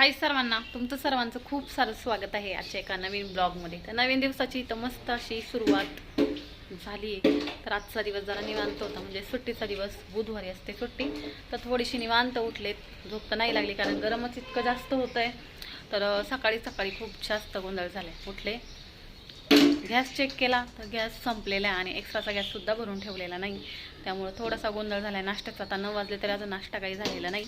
हाय सर्वांना तुमचं सर्वांचं खूप सारं स्वागत आहे आजच्या एका नवीन ब्लॉगमध्ये. तर नवीन दिवसाची तर मस्त अशी सुरुवात झाली आहे तर आजचा दिवस जरा निवांत होता म्हणजे सुट्टीचा दिवस बुधवारी असते सुट्टी. तर थोडीशी निवांत उठलेत झोप तर नाही लागली कारण गरमच इतकं जास्त होतं आहे तर सकाळी सकाळी खूप जास्त गोंधळ झाले उठले गॅस चेक केला तर गॅस संपलेला आहे आणि एक्स्ट्राचा गॅससुद्धा भरून ठेवलेला नाही. त्यामुळं थोडासा गोंधळ झाला आहे नाश्त्याचा आता नऊ वाजले तरी अजून नाश्ता काही झालेला नाही.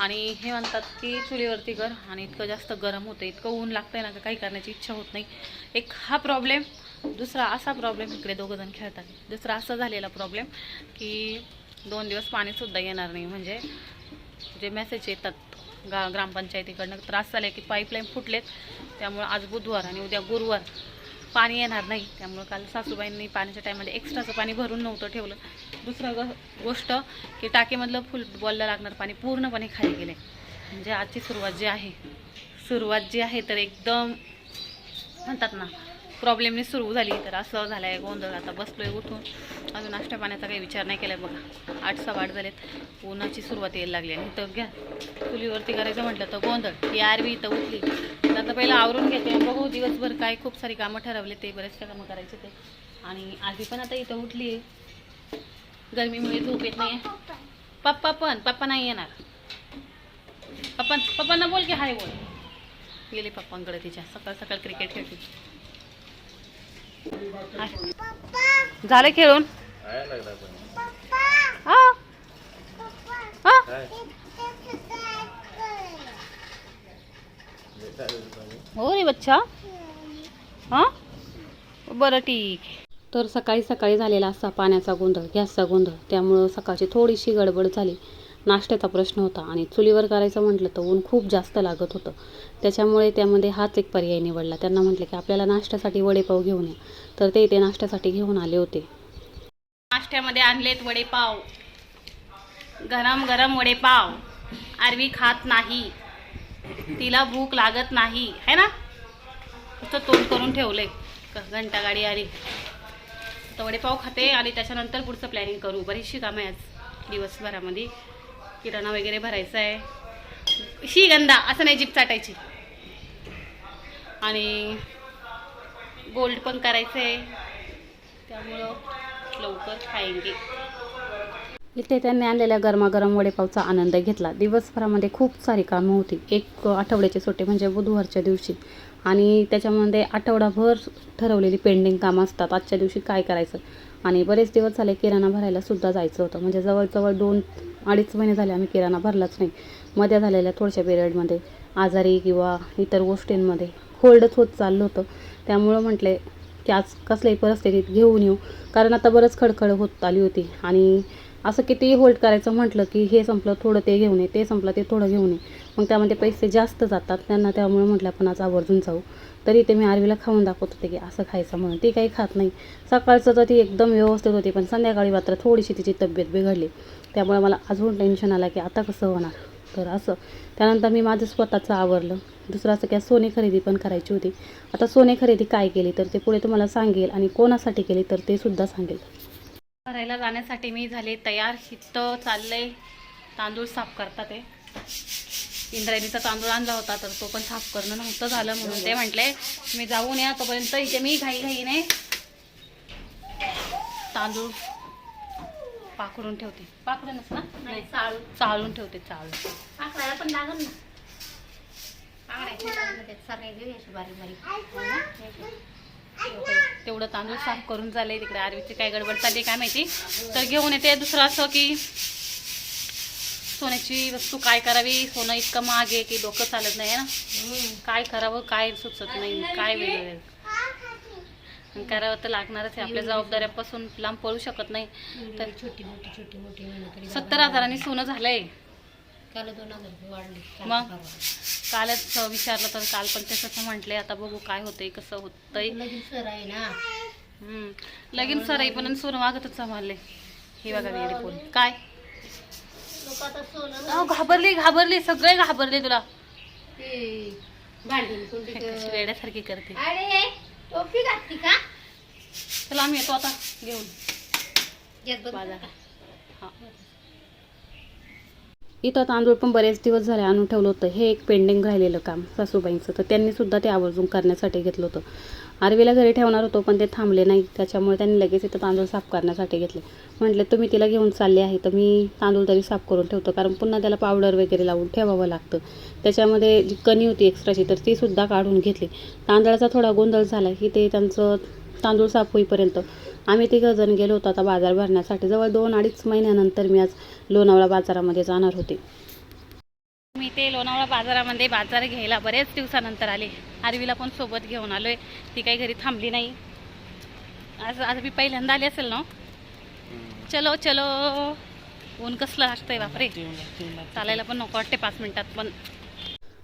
आणि हे म्हणतात की चुलीवरती कर आणि इतकं जास्त गरम होतं इतकं ऊन लागतंय ना का काही करण्याची इच्छा होत नाही. एक हा प्रॉब्लेम दुसरा असा प्रॉब्लेम इकडे दोघंजण खेळतात. दुसरा असा झालेला प्रॉब्लेम की दोन दिवस पाणीसुद्धा येणार नाही. म्हणजे जे मेसेज येतात गा ग्रामपंचायतीकडनं त्रास झाले की पाईपलाईन फुटलेत. त्यामुळं आज बुधवार आणि उद्या गुरुवार पाणी येणार नाही. त्यामुळं काल सासूबाईंनी पाण्याच्या टायमाला एक्स्ट्राचं पाणी भरून नव्हतं ठेवलं. दुसरं ग गोष्ट की टाकीमधलं फुटबॉलला लागणार पाणी पूर्णपणे खाली गेले. म्हणजे आजची सुरुवात जी आहे सुरुवात जी आहे तर एकदम म्हणतात ना प्रॉब्लेमने सुरू झाली तर असं झालं आहे गोंधळ आता बसलोय उठून. अजून नाश्ता पाण्याचा काही विचार नाही केला बघा. आठ सहा वाट झालेत. उन्हाची सुरुवात यायला लागली आणि तर घ्या. चुलीवरती करायचं म्हटलं तर गोंधळ. ही आरवी इथं उठली. तर आता पहिलं आवरून घेते. बघू दिवसभर काय खूप सारी कामं ठरवले ते बरेचसे कामं करायचे ते. आणि आधी पण आता इथं उठली. आहे गरमीमुळे झोप येत नाही पप्पा पण पप्पा नाही येणार. पप्पा पप्पांना बोल की हाय बोल. गेले पप्पांकडे तिच्या. सकाळ सकाळ क्रिकेट खेळते झालं खेळून? हा. हा. हो रे बच्चा. हां? बरं ठीक. तर सकाळी सकाळी झालेला असा पाण्याचा गोंधळ गॅसचा गोंधळ. त्यामुळं सकाळची थोडीशी गडबड झाली. नाश्त्याचा प्रश्न होता आणि चुलीवर करायचं म्हटलं तर ऊन खूप जास्त लागत होतं. त्याच्यामुळे त्यामध्ये हाच एक पर्याय निवडला. त्यांना म्हटलं की आपल्याला नाश्त्यासाठी वडेपाव घेऊन या. तर ते ते नाश्त्यासाठी घेऊन आले होते. नाश्त्यामध्ये आणलेत वडेपाव. गरम गरम वडेपाव. आरवी खात नाही. तिला भूक लागत नाही. है ना? नुसतं तोंड करून ठेवलंय. घंटा गाडी आली. तर वडेपाव खाते आणि त्याच्यानंतर पुढचं प्लॅनिंग करू. बरीचशी कामं आहे आज दिवसभरामध्ये. किराणा वगैरे भरायचा आहे. शी गंदा असं नाही जीप चाटायची. आणि गोल्ड पण करायचं आहे. त्यामुळं लवकर खायंगे इथे त्यांनी आणलेल्या गरमागरम वडेपावचा आनंद घेतला. दिवसभरामध्ये खूप सारी कामं होती. एक आठवड्याची सुट्टी म्हणजे बुधवारच्या दिवशी. आणि त्याच्यामध्ये आठवडाभर ठरवलेली पेंडिंग कामं असतात. आजच्या दिवशी काय करायचं? आणि बरेच दिवस झाले किराणा भरायला सुद्धा जायचं होतं. म्हणजे जवळजवळ दोन अडीच महिने झाले आम्ही किराणा भरलाच नाही. मध्ये झालेल्या थोडशा पिरियडमध्ये आजारी किंवा इतर गोष्टींमध्ये होल्डच होत चाललं होतं. त्यामुळं म्हटले की आज कसल्याही परिस्थितीत घेऊन येऊ. कारण आता बरंच खडखड होत आली होती. आणि असं कितीही होल्ड करायचं म्हटलं की हे संपलं थोडं ते घेऊन ये ते संपलं ते थोडं घेऊन ये. मग त्यामध्ये पैसे जास्त जातात. त्यांना त्यामुळे म्हटलं आपण आज आवर्जून जाऊ. तरी ते मी आरवीला खाऊन दाखवत होते की असं खायचं म्हणून. ती काही खात नाही. सकाळचं तर ती एकदम व्यवस्थित होती पण संध्याकाळी मात्र थोडीशी तिची तब्येत बिघडली. त्यामुळे मला अजून टेन्शन आलं की आता कसं होणार? तर असं. त्यानंतर मी माझं स्वतःचं आवरलं. दुसरं असं की सोने खरेदी पण करायची होती. आता सोने खरेदी काय केली तर ते पुढे तुम्हाला सांगेल आणि कोणासाठी केली तर ते सुद्धा सांगेल. करायला जाण्यासाठी मी झाले तयार. शिट्ट चाललंय. तांदूळ साफ करतात ते. इंद्रायणीचा तांदूळ आणला होता तर तो पण साफ करणं नव्हतं झालं म्हणून ते म्हटले मी जाऊन या तोपर्यंत इथे मी घाई घाईने तांदूळ पाकडून ठेवते. पाकडूनच ना? नाही चाळून. चाळून ठेवते चाळून. पाकळायला पण लागल ना. तेवढं तांदूळ साफ करून झाले तिकडे आरवीची काय गडबड चालली काय माहिती? तर घेऊन येते दुसरं असं की सोन्याची वस्तू काय करावी? सोनं इतकं आहे की डोकं चालत नाही ना? काय करावं काय सुचत नाही काय वेगळं करावं तर लागणारच आहे. आपल्या जबाबदाऱ्यापासून लांब पळू शकत नाही. तर छोटी मोठी छोटी मोठी सत्तर हजारांनी सोनं झालंय. काल दोन हजार रुपये वाढले. मग? कालच विचारलं तर काल पण तसंच म्हटलंय आता बघू काय होतंय कसं होतंय. लगीन सर आहे ना. लगीन सराई पण सोनं वागतच सांभाळले हे बघा काय? लोक आता सोनं अहो, घाबरली घाबरली सगळे घाबरले तुला. ते भांडण कोणती कशी वेड्यासारखी करते. अरे टोपी घातली का? चला आम्ही येतो आता घेऊन. येत बघ बाजार. हा. इथं तांदूळ पण बरेच दिवस झाले आणून ठेवलं होतं. हे एक पेंडिंग राहिलेलं काम सासूबाईंचं. तर त्यांनी सुद्धा ते आवर्जून करण्यासाठी घेतलं होतं. आरवीला घरी ठेवणार होतो पण ते थांबले नाही. त्याच्यामुळे त्यांनी लगेच इथं तांदूळ साफ करण्यासाठी घेतले. म्हटले तुम्ही तिला घेऊन चालले आहे तर मी तांदूळ तरी साफ करून ठेवतो कारण पुन्हा त्याला पावडर वगैरे लावून ठेवावं लागतं. त्याच्यामध्ये जी कणी होती एक्स्ट्राची तर तीसुद्धा काढून घेतली. तांदळाचा थोडा गोंधळ झाला की ते त्यांचं तांदूळ साफ होईपर्यंत आम्ही तिघंजण गेलो होतो आता बाजार भरण्यासाठी. जवळ दोन अडीच महिन्यानंतर मी आज लोणावळा बाजारामध्ये जाणार होते. मी ते लोणावळा बाजारामध्ये बाजार घ्यायला बरेच दिवसानंतर आले. आरवीला पण सोबत घेऊन आलोय. ती काही घरी थांबली नाही. आज आज मी पहिल्यांदा आली असेल ना? चलो चलो. ऊन कसलं लागतंय बापरे. चालायला पण नको वाटते पाच मिनिटात पण.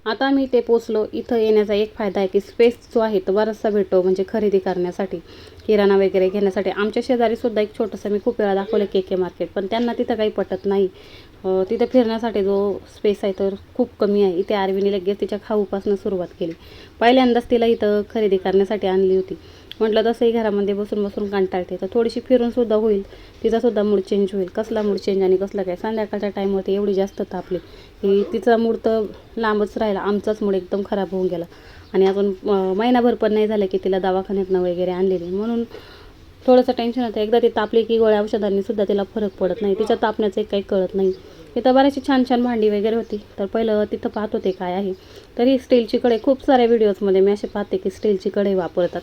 आता मी ते पोचलो. इथं येण्याचा एक फायदा आहे की स्पेस जो आहे तो बराचसा भेटतो म्हणजे खरेदी करण्यासाठी. किराणा वगैरे घेण्यासाठी. आमच्या शेजारीसुद्धा एक छोटंसं मी खूप वेळा दाखवलं के के मार्केट पण त्यांना तिथं काही पटत नाही. तिथे फिरण्यासाठी जो स्पेस आहे तर खूप कमी आहे. इथे आरवीने लगेच तिच्या खाऊपासून सुरुवात केली. पहिल्यांदाच तिला इथं खरेदी करण्यासाठी आणली होती. म्हटलं तसंही घरामध्ये बसून बसून कंटाळते. तर थोडीशी फिरूनसुद्धा होईल. तिचासुद्धा मूड चेंज होईल. कसला मूड चेंज आणि कसला काय? संध्याकाळच्या टाईमवरती एवढी जास्त तापली की तिचा मूड तर लांबच राहिला. आमचाच मूड एकदम खराब होऊन गेला. आणि अजून महिनाभर पण नाही झालं की तिला दवाखान्यातनं वगैरे आणलेली. म्हणून थोडंसं टेन्शन होतं. एकदा ती तापली की गोळ्या औषधांनी सुद्धा तिला फरक पडत नाही. तिच्या तापण्याचं एक काही कळत नाही. तिथं बऱ्याचशी छान छान भांडी वगैरे होती. तर पहिलं तिथं पाहत होते काय आहे. तरी स्टीलची कढई खूप साऱ्या व्हिडिओजमध्ये मी असे पाहते की स्टीलची कढई वापरतात.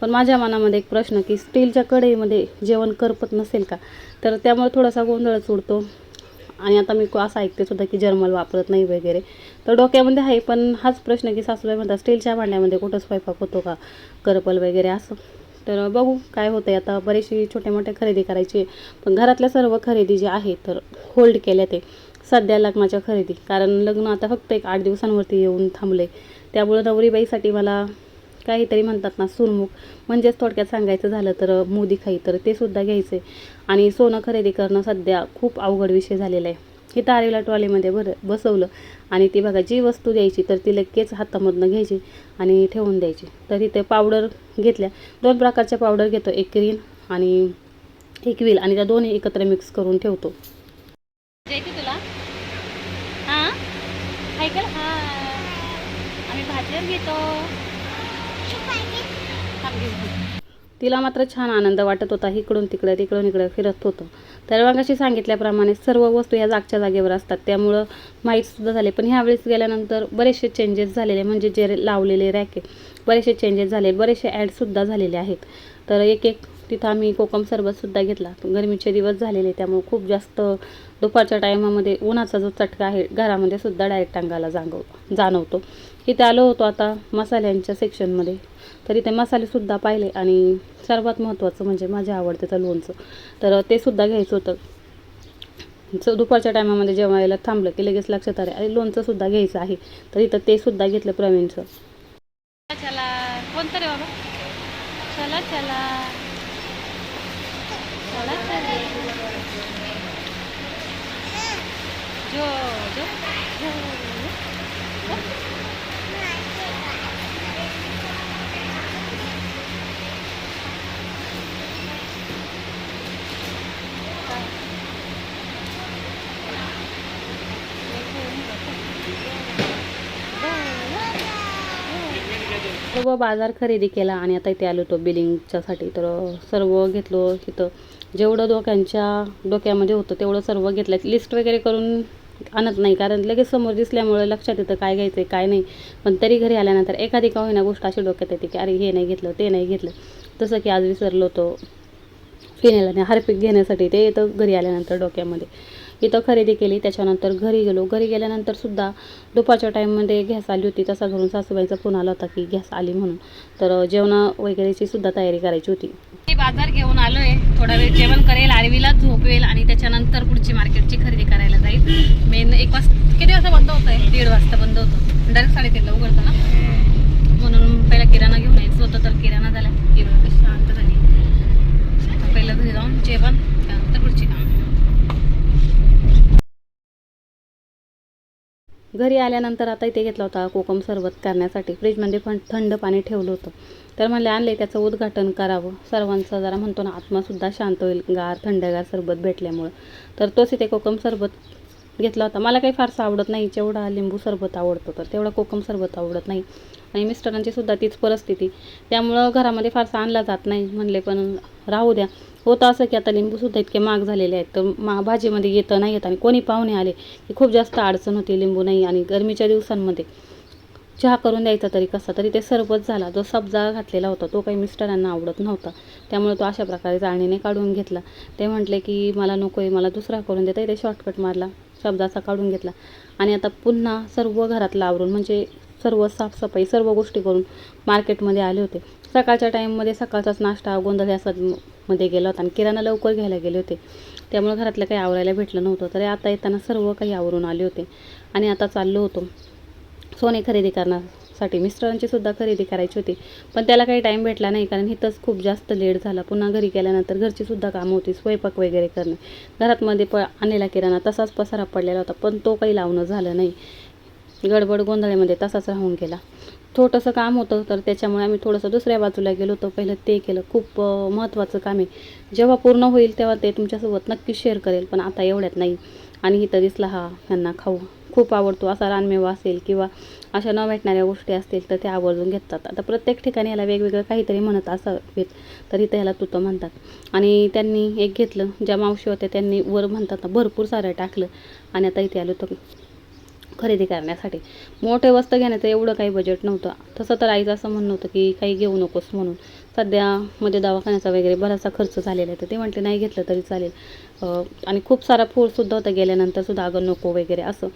पण माझ्या मनामध्ये एक प्रश्न की स्टीलच्या कढईमध्ये जेवण करपत नसेल का? तर त्यामुळे थोडासा गोंधळच उडतो आणि आता मी असं ऐकते सुद्धा की जर्मल वापरत नाही वगैरे. तर डोक्यामध्ये आहे पण हाच प्रश्न की सासूबाई म्हणतात स्टीलच्या भांड्यामध्ये कुठं स्वयंपाक होतो का? करपल वगैरे असं. तर बघू काय होतं आहे आता बरेचसे छोटे मोठे खरेदी करायची. आहे. पण घरातल्या सर्व खरेदी जे आहे तर होल्ड केल्या ते. सध्या लग्नाच्या खरेदी. कारण लग्न आता फक्त एक आठ दिवसांवरती येऊन थांबले त्यामुळं नवरीबाईसाठी मला काहीतरी म्हणतात ना सुरमुख म्हणजेच थोडक्यात सांगायचं झालं तर मोदी खाई तर ते सुद्धा घ्यायचे आणि सोनं खरेदी करणं सध्या खूप अवघड विषय झालेला आहे. हे तारेला ट्रॉलीमध्ये बर बसवलं. आणि ती बघा जी वस्तू द्यायची तर ती लगेच हातामधनं घ्यायची आणि ठेवून द्यायची. तर इथे पावडर घेतल्या. दोन प्रकारच्या पावडर घेतो. एक ग्रीन आणि एक व्हील. आणि त्या दोन्ही एकत्र मिक्स करून ठेवतो. तुला? हां? ऐकल? हां. आम्ही भाजीवर घेतो. तिला मात्र छान आनंद वाटत होता. इकडून तिकडं तिकडून इकडं फिरत होतं. तर मगाशी सांगितल्याप्रमाणे सर्व वस्तू ह्या जागच्या जागेवर असतात. त्यामुळं माहीतसुद्धा झाले. पण ह्यावेळेस गेल्यानंतर बरेचसे चेंजेस झालेले. म्हणजे जे लावलेले रॅक बरेचसे चेंजेस झाले. बरेचसे ॲडसुद्धा झालेले आहेत. तर एक एक तिथं आम्ही कोकम सरबतसुद्धा घेतला. गरमीचे दिवस झालेले त्यामुळे खूप जास्त दुपारच्या टायमामध्ये उन्हाचा जो चटका आहे घरामध्ये सुद्धा डायरेक्ट अंगाला जाणव जाणवतो. इथे आलो होतो आता मसाल्यांच्या सेक्शनमध्ये तर इथे मसालेसुद्धा पाहिले आणि सर्वात महत्त्वाचं म्हणजे माझ्या आवडतेचं लोणचं. तर ते सुद्धा घ्यायचं होतं. च दुपारच्या टायमामध्ये जेवायला थांबलं की लगेच लक्षात आले आणि लोणचं सुद्धा घ्यायचं आहे. तर इथं ते सुद्धा घेतलं प्रवीणचं. चला कोणतं रे बाबा? चला चला. चला चला. जो जो जो. सर्व बाजार खरेदी केला आणि आता इथे आलो होतो बिलिंगच्यासाठी. तर सर्व घेतलो तिथं जेवढं डोक्यांच्या डोक्यामध्ये म्हणजे होतं तेवढं सर्व घेतलं. लिस्ट वगैरे करून आणत नाही. कारण लगेच समोर दिसल्यामुळे लक्षात येतं काय घ्यायचं आहे काय नाही. पण तरी घरी आल्यानंतर एखादी का होईना गोष्ट अशी डोक्यात येते की अरे हे नाही घेतलं ते नाही घेतलं. तसं की आज विसरलो होतो फिनेला आणि हार्पिक घेण्यासाठी. ते येतं घरी आल्यानंतर डोक्यामध्ये. इथं खरेदी केली. त्याच्यानंतर घरी गेलो. घरी गेल्यानंतर सुद्धा दुपारच्या टाईममध्ये गॅस आली होती. तसा घरून सासूबाईचा फोन आला होता की गॅस आली म्हणून. तर जेवणा वगैरेची सुद्धा तयारी करायची होती. मी बाजार घेऊन आलोय. थोडा वेळ जेवण करेल आरवीला झोपेल आणि त्याच्यानंतर पुढची मार्केटची खरेदी करायला जाईल. मेन एक वाजता किती वाजता बंद होतं दीड वाजता बंद होतं. डायरेक्ट साडेतीनला उघडतं ना? म्हणून पहिला किराणा घेऊन यायचं होतं तर किराणा झाला. किराणा शांत झाली. पहिलं घरी जाऊन जेवण त्यानंतर पुढची काम घरी आल्यानंतर आता इथे घेतला होता कोकम सरबत करण्यासाठी. फ्रीजमध्ये पण थंड पाणी ठेवलं होतं. तर म्हणले आणले त्याचं उद्घाटन करावं. सर्वांचा जरा म्हणतो ना आत्मासुद्धा शांत होईल. गार थंडगार सरबत भेटल्यामुळं. तर तोच इथे कोकम सरबत घेतला होता. मला काही फारसं आवडत नाही. जेवढा लिंबू सरबत आवडतो तर तेवढा कोकम सरबत आवडत नाही. आणि मिस्टरांची सुद्धा तीच परिस्थिती. त्यामुळं घरामध्ये फारसा आणला जात नाही. म्हणले पण राहू द्या. होतं असं की आता लिंबूसुद्धा इतके महाग झालेले आहेत. तर मा भाजीमध्ये येतं नाही येत आणि कोणी पाहुणे आले की खूप जास्त अडचण होती लिंबू नाही आणि गरमीच्या दिवसांमध्ये. चहा करून द्यायचा तरी कसा? तरी ते सरबत झाला. जो सब्जा घातलेला होता तो काही मिस्टरांना आवडत नव्हता. त्यामुळे तो अशा प्रकारे जाळणीने काढून घेतला. ते म्हटले की मला नको आहे मला दुसरा करून देता. ते शॉर्टकट मारला शब्दाचा काढून घेतला. आणि आता पुन्हा सर्व घरातलं आवरून म्हणजे सर्व साफसफाई सर्व गोष्टी करून मार्केटमध्ये आले होते. सकाळच्या टाईममध्ये सकाळचाच नाश्ता गोंधळ यासात मध्ये गेला होता आणि किराणा लवकर घ्यायला गेले होते. त्यामुळे घरातलं काही आवरायला भेटलं नव्हतं. तरी आता येताना सर्व काही आवरून आले होते. आणि आता चाललो होतो. सोने खरेदी करण्यासाठी मिस्टरांची सुद्धा खरेदी करायची होती. पण त्याला काही टाईम भेटला नाही. कारण इथंच खूप जास्त लेट झाला. पुन्हा घरी गेल्यानंतर घरची सुद्धा कामं होती. स्वयंपाक वगैरे करणे. घरातमध्ये प आणलेला किराणा तसाच पसारा पडलेला होता. पण तो काही लावणं झालं नाही. गडबड गोंधळामध्ये तसाच राहून गेला. छोटंसं काम होतं तर त्याच्यामुळे आम्ही थोडंसं दुसऱ्या बाजूला गेलो होतो. पहिलं ते केलं. खूप महत्त्वाचं काम आहे. जेव्हा पूर्ण होईल तेव्हा ते तुमच्यासोबत नक्की शेअर करेल पण आता एवढ्यात नाही. आणि इथं दिसला हा ह्यांना खाऊ. खूप आवडतो असा रानमेवा असेल किंवा अशा न भेटणाऱ्या गोष्टी असतील तर ते आवर्जून घेतात. आता प्रत्येक ठिकाणी याला वेगवेगळं काहीतरी म्हणत असावेत तर इथं ह्याला तुतं म्हणतात. आणि त्यांनी एक घेतलं ज्या मावशी होत्या त्यांनी वर म्हणतात ना भरपूर सारं टाकलं. आणि आता इथे आलो तर खरेदी करण्यासाठी. मोठे वस्तू घेण्याचं एवढं काही बजेट नव्हतं. तसं तर आईचं असं म्हणणं होतं की काही घेऊ नकोस म्हणून. सध्या मध्ये दवाखान्याचा वगैरे बराचसा खर्च झालेला आहे. तर ते म्हटले नाही घेतलं तरी चालेल. आणि खूप सारा फूडसुद्धा होता गेल्यानंतरसुद्धा अगं नको वगैरे असं.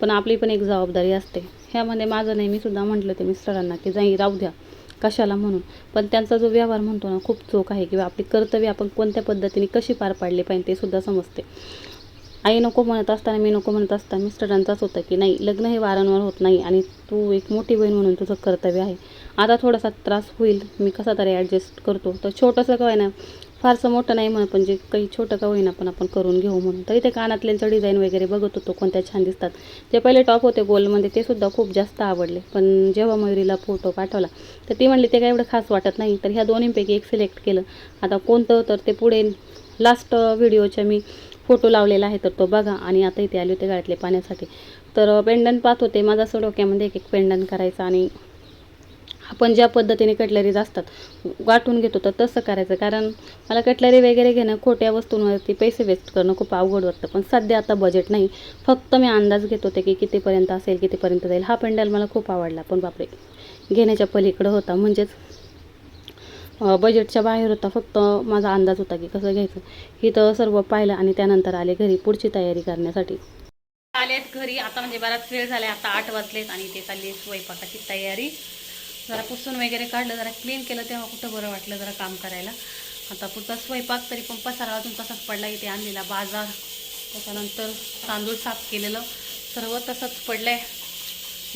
पण आपली पण एक जबाबदारी असते. ह्यामध्ये माझं नाही. म्हटलं ते मिस्टरांना की जाई राहू द्या. कशाला? म्हणून. पण त्यांचा जो व्यवहार म्हणतो ना खूप चोख आहे किंवा आपली कर्तव्य आपण कोणत्या पद्धतीने कशी पार पाडली पाहिजे ते सुद्धा समजते. आई नको म्हणत असताना मी नको म्हणत असताना मिस्टरांचाच होता की नाही लग्न हे वारंवार होत नाही आणि तू एक मोठी बहीण म्हणून तुझं कर्तव्य आहे. आता थोडासा त्रास होईल. मी कसा तरी ॲडजस्ट करतो. तर छोटंसं का ना फारसं मोठं नाही म्हणत पण जे काही छोटं का होईना पण आपण करून घेऊ म्हणून. तरी ते कानातल्यांचं डिझाईन वगैरे बघत होतो कोणत्या छान दिसतात. जे पहिले टॉप होते गोलमध्ये ते सुद्धा खूप जास्त आवडले. पण जेव्हा मयुरीला फोटो पाठवला तर ती म्हणली ते काय एवढं खास वाटत नाही. तर ह्या दोन्हींपैकी एक सिलेक्ट केलं. आता कोणतं तर ते पुढे लास्ट व्हिडिओच्या मी फोटो लावलेला आहे तर तो बघा आणि आता इथे आले होते गाळ्यातले पाण्यासाठी. तर पेंडन पाहत होते माझं असं डोक्यामध्ये एक एक पेंडन करायचं आणि आपण ज्या पद्धतीने कटलरीज असतात वाटून घेतो तर तसं करायचं. कारण मला कटलरी वगैरे घेणं खोट्या वस्तूंवरती पैसे वेस्ट करणं खूप अवघड वाटतं. पण सध्या आता बजेट नाही. फक्त मी अंदाज घेत होते की कितीपर्यंत असेल कितीपर्यंत जाईल. हा पेंडल मला खूप आवडला. पण बापरे घेण्याच्या पलीकडं होता. म्हणजेच बजेटच्या बाहेर होता फक्त माझा अंदाज होता की कसं घ्यायचं. इथं सर्व पाहिलं आणि त्यानंतर आले घरी पुढची तयारी करण्यासाठी. आलेत घरी. आता म्हणजे बराच वेळ झाला आता आठ वाजलेत आणि ते चालली स्वयंपाकाची तयारी. जरा पुसून वगैरे काढलं जरा क्लीन केलं तेव्हा कुठं बरं वाटलं जरा काम करायला. आता पुढचा स्वयंपाक तरी पण पसारा अजून तसाच पडला. इथे आणलेला बाजार. त्याच्यानंतर तांदूळ साफ केलेलं. सर्व तसंच पडलंय.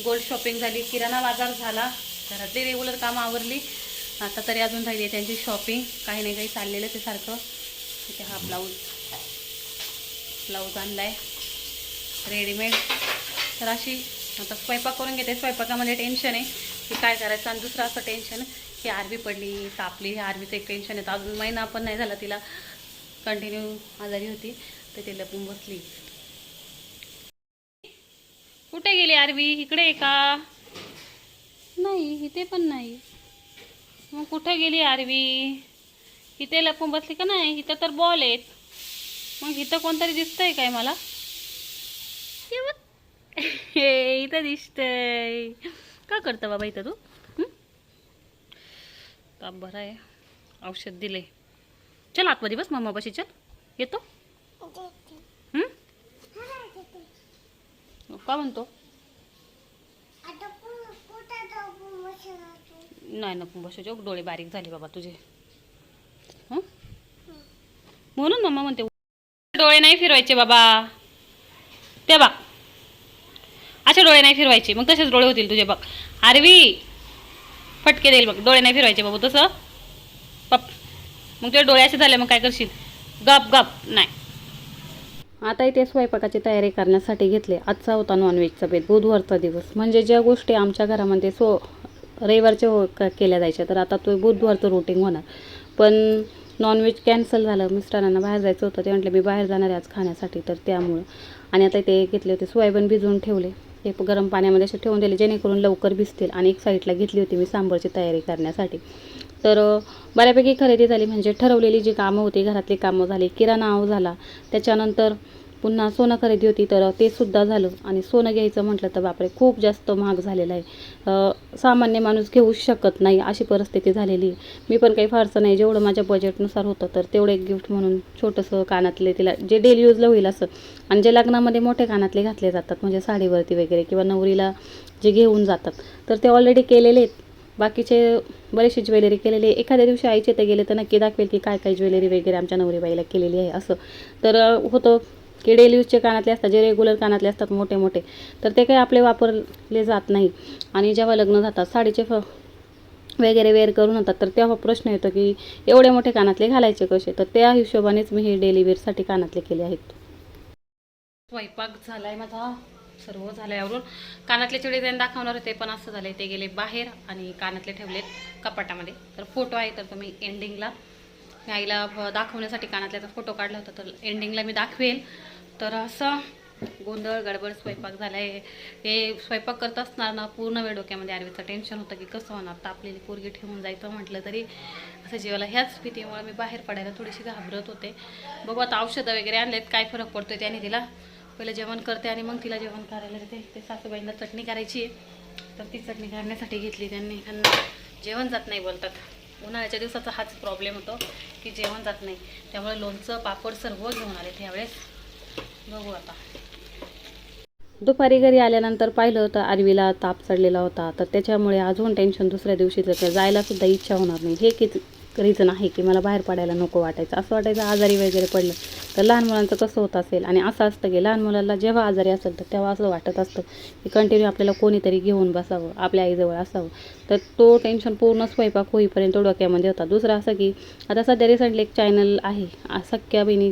गोल्ड शॉपिंग झाली. किराणा बाजार झाला. घरातली रेग्युलर कामं आवरली. आता तरी अजून राहिली आहे त्यांची शॉपिंग काही नाही काही चाललेलं ते सारखं. इथे हा ब्लाऊज ब्लाऊज आणलाय. रेडीमेड तर अशी आता स्वयंपाक करून घेते. स्वयंपाकामध्ये टेन्शन आहे. की काय करायचं? आणि दुसरं असं टेन्शन की आरवी पडली तापली. हे आरबीचं एक टेन्शन आहे. तर अजून महिना पण नाही झाला तिला. कंटिन्यू आजारी होती. तर ते लपून बसली. कुठे गेली आरवी? इकडे आहे का? नाही इथे पण नाही. मग कुठे गेली आरबी इथे लपून बसली का नाही? इथं तर बॉल आहेत. मग इथं कोणतरी दिसतंय काय मला? हे इथं दिसतंय. का करतं बाबा इथं तू? हं? ताप बरा आहे औषध दिले चल आतमध्ये बस मम्मापाशी चल. येतो? हं? का म्हणतो? नाही नको बसू डोळे बारीक झाले बाबा तुझे. म्हणून मम्मा म्हणते डोळे नाही फिरवायचे बाबा. ते बघ. असे डोळे नाही फिरवायचे. मग तसेच डोळे होतील तुझे बघ. आरवी फटके देईल बघ. डोळे नाही फिरवायचे बाबू तसं. पप. मग तुझे डोळे असे झाले मग काय करशील? गप गप. नाही. आता इथे स्वयंपाकाची तयारी करण्यासाठी घेतले. आजचा होता नॉनव्हेजचा बेत बुधवारचा दिवस. म्हणजे ज्या गोष्टी आमच्या घरामध्ये सो रविवारच्या हो केल्या जायच्या. तर आता तो बुधवारचं रुटीन होणार. पण नॉनव्हेज कॅन्सल झालं. मिस्टरांना बाहेर जायचं होतं. ते म्हटलं मी बाहेर जाणार आहे आज खाण्यासाठी. तर त्यामुळं. आणि आता ते घेतले होते सोयाबीन भिजवून ठेवले. ते गरम पाण्यामध्ये असे ठेवून दिले जेणेकरून लवकर भिजतील. आणि एक साईडला घेतली होती मी सांबारची तयारी करण्यासाठी. तर बऱ्यापैकी खरेदी झाली. म्हणजे ठरवलेली जी कामं होती घरातली कामं झाली किराणा आव झाला. त्याच्यानंतर पुन्हा सोनं खरेदी होती तर ते सुद्धा झालं. आणि सोनं घ्यायचं म्हटलं तर बापरे खूप जास्त महाग झालेलं आहे. सामान्य माणूस घेऊ शकत नाही अशी परिस्थिती झालेली आहे. मी पण काही फारसं नाही. जेवढं माझ्या बजेटनुसार होतं तर तेवढं एक गिफ्ट म्हणून छोटंसं कानातले तिला जे डेली यूजला होईल असं. आणि जे लग्नामध्ये मोठे कानातले घातले जातात म्हणजे साडीवरती वगैरे किंवा नवरीला जे घेऊन जातात. तर ते ऑलरेडी केलेले आहेत. बाकीचे बरेचसे ज्वेलरी केलेले एखाद्या दिवशी आईचे ते गेले तर नक्की दाखवेल की काय काय ज्वेलरी वगैरे आमच्या नवरीबाईला केलेली आहे असं. तर होतं. की डेली यूजचे कानातले असतात जे रेग्युलर कानातले असतात मोठे मोठे तर ते काही आपले वापरले जात नाही. आणि जेव्हा लग्न जातात साडीचे फ वगैरे वेअर करून होतात तर तेव्हा प्रश्न येतो की एवढे मोठे कानातले घालायचे कसे? तर त्या हिशोबानेच मी हे डेली वेअरसाठी कानातले केले आहेत. स्वयंपाक झालाय माझा सर्व झाल्यावरून कानातले कानातले त्यांनी दाखवणार होते पण असं झाले ते गेले बाहेर आणि कानातले ठेवलेत कपाटामध्ये. तर फोटो आहे तर तुम्ही एंडिंगला मी आईला दाखवण्यासाठी कानातल्याचा फोटो काढला होता तर एंडिंगला मी दाखवेल. तर असं गोंधळ गडबड स्वयंपाक झाला आहे हे स्वयंपाक करत असणार ना पूर्ण वेळ डोक्यामध्ये आरवीचं टेन्शन होतं की कसं होणार? तापलेली पोरगी ठेवून जायचं म्हटलं तरी असं जीवाला ह्याच भीतीमुळे मी बाहेर पडायला थोडीशी घाबरत होते. बघू आता औषधं वगैरे आणलेत काय फरक पडतोय त्याने तिला. पहिलं जेवण करते आणि मग तिला जेवण करायला देते. ते सासूबाईंना चटणी करायची आहे. तर ती चटणी करण्यासाठी घेतली त्यांनी. त्यांना जेवण जात नाही बोलतात. उन्हाळ्याच्या दिवसाचा हाच प्रॉब्लेम होतो की जेवण जात नाही. त्यामुळे लोणचं पापड सर्व घेऊन आले त्यावेळेस बघू आता. दुपारी घरी आल्यानंतर पाहिलं तर आरवीला ताप चढलेला होता. तर त्याच्यामुळे अजून टेन्शन दुसऱ्या दिवशीचं तर जायला सुद्धा इच्छा होणार नाही. हे किती रिझन आहे की मला बाहेर पडायला नको वाटायचं? असं वाटायचं आजारी वगैरे पडलं. तर लहान मुलांचं कसं होत असेल आणि असं असतं की लहान मुलाला जेव्हा आजारी असेल तर तेव्हा असं वाटत असतं की कंटिन्यू आपल्याला कोणीतरी घेऊन बसावं आपल्या आईजवळ असावं. तर तो टेन्शन पूर्ण स्वयंपाक होईपर्यंत डोक्यामध्ये होता. दुसरं असं की आता सध्या रिसेंटली एक चॅनल आहे सख्या बहिणी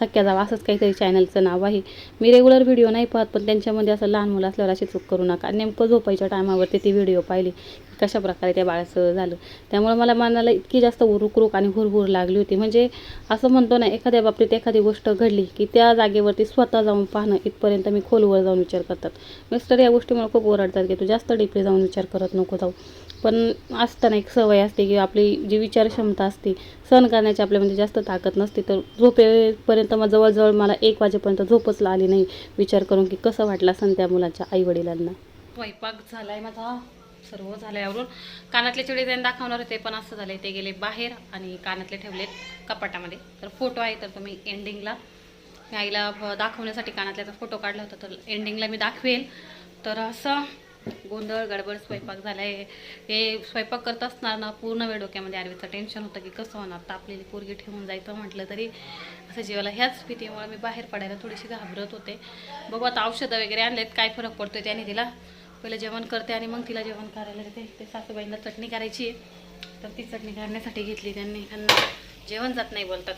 सख्या जावा असंच काहीतरी चॅनलचं नाव आहे. मी रेग्युलर व्हिडिओ नाही पाहत पण त्यांच्यामध्ये असं लहान मुलं असल्यावर अशी चूक करू नका. नेमकं झोपायच्या टायमावरती ती व्हिडिओ पाहिली. कशा प्रकारे त्या बाळाचं झालं. त्यामुळे मला मनाला इतकी जास्त रुकरुक आणि हुरहुर लागली होती. म्हणजे असं म्हणतो ना एखाद्या बाबतीत एखादी गोष्ट घडली की त्या जागेवरती स्वतः जाऊन पाहणं इथपर्यंत मी खोलवर जाऊन विचार करतात. मिस्टर या गोष्टीमुळे खूप ओरडतात की तू जास्त डीपली जाऊन विचार करत नको जाऊ. पण असताना एक सवय असते की आपली जी विचारक्षमता असते सहन करण्याची आपल्यामध्ये जास्त ताकद नसते तर झोपेपर्यंत मग जवळजवळ मला एक वाजेपर्यंत झोपच आली नाही. विचार करून की कसं वाटलं असं त्या मुलाच्या आईवडिलांना. स्वयंपाक झाला आहे माझा. सर्व झालं यावरून कानातले डिझाईन दाखवणार होते पण असं झालंय ते गेले बाहेर आणि कानातले ठेवलेत कपाटामध्ये. तर फोटो आहे तर तुम्ही एंडिंगला मी आईला दाखवण्यासाठी कानातल्याचा फोटो काढला होता तर एंडिंगला मी दाखवेल. तर असं गोंधळ गडबड स्वयंपाक झालाय. हे स्वयंपाक करत असणार ना पूर्ण वेळ डोक्यामध्ये आरवीचं टेन्शन होतं की कसं होणार? तापलेली पोरगी ठेवून जायचं म्हटलं तरी असं जीवाला ह्याच भीतीमुळे मी बाहेर पडायला थोडीशी घाबरत होते. बघू आता औषधं वगैरे आणलेत काय फरक पडतोय त्याने तिला पहिलं जेवण करते आणि मग तिला जेवण करायला देते. ते सासूबाईंना चटणी करायची आहे. तर ती चटणी करण्यासाठी घेतली त्यांनी. त्यांना जेवण जात नाही बोलतात.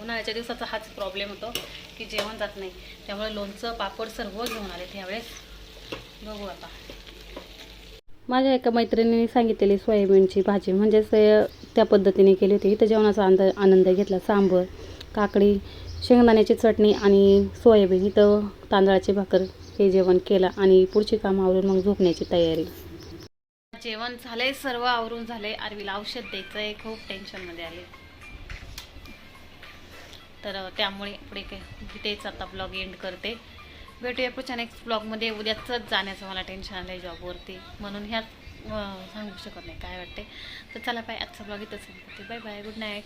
उन्हाळ्याच्या दिवसाचा हाच प्रॉब्लेम होतो की जेवण जात नाही. त्यामुळे लोणचं पापड सर्व घेऊन आले त्यावेळेस. बघू आता. माझ्या एका मैत्रिणीने सांगितलेली सोयाबीनची भाजी म्हणजेच त्या पद्धतीने केली होती. इथं जेवणाचा आनंद आनंद घेतला. सांबर काकडी शेंगदाण्याची चटणी आणि सोयाबीन. इथं तांदळाची भाकर हे जेवण केलं आणि पुढची कामं आवरून मग झोपण्याची तयारी. जेवण झालंय सर्व आवरून झालंय. आरवीला औषध द्यायचंय. खूप टेन्शनमध्ये आले. तर त्यामुळे पुढे काही तेच आता ब्लॉग एंड करते. भेटूया पुढच्या नेक्स्ट ब्लॉगमध्ये उद्याचंच जाण्याचं मला टेन्शन आलं आहे जॉबवरती म्हणून ह्यात सांगू शकत नाही काय वाटते तर चला बाय आजचा ब्लॉग इथंच करते बाय बाय गुड नाईट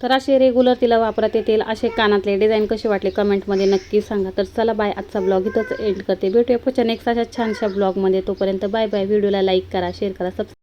तर असे रेग्युलर तिला वापरात येतील असे कानातले डिझाईन कसे वाटले कमेंटमध्ये नक्की सांगा. तर चला बाय आजचा ब्लॉग इथंच एंड करते. भेटूया पुढच्या नेक्स्ट अशा छानशा ब्लॉगमध्ये तोपर्यंत बाय बाय व्हिडिओला लाईक करा शेअर करा सबस्क्राईब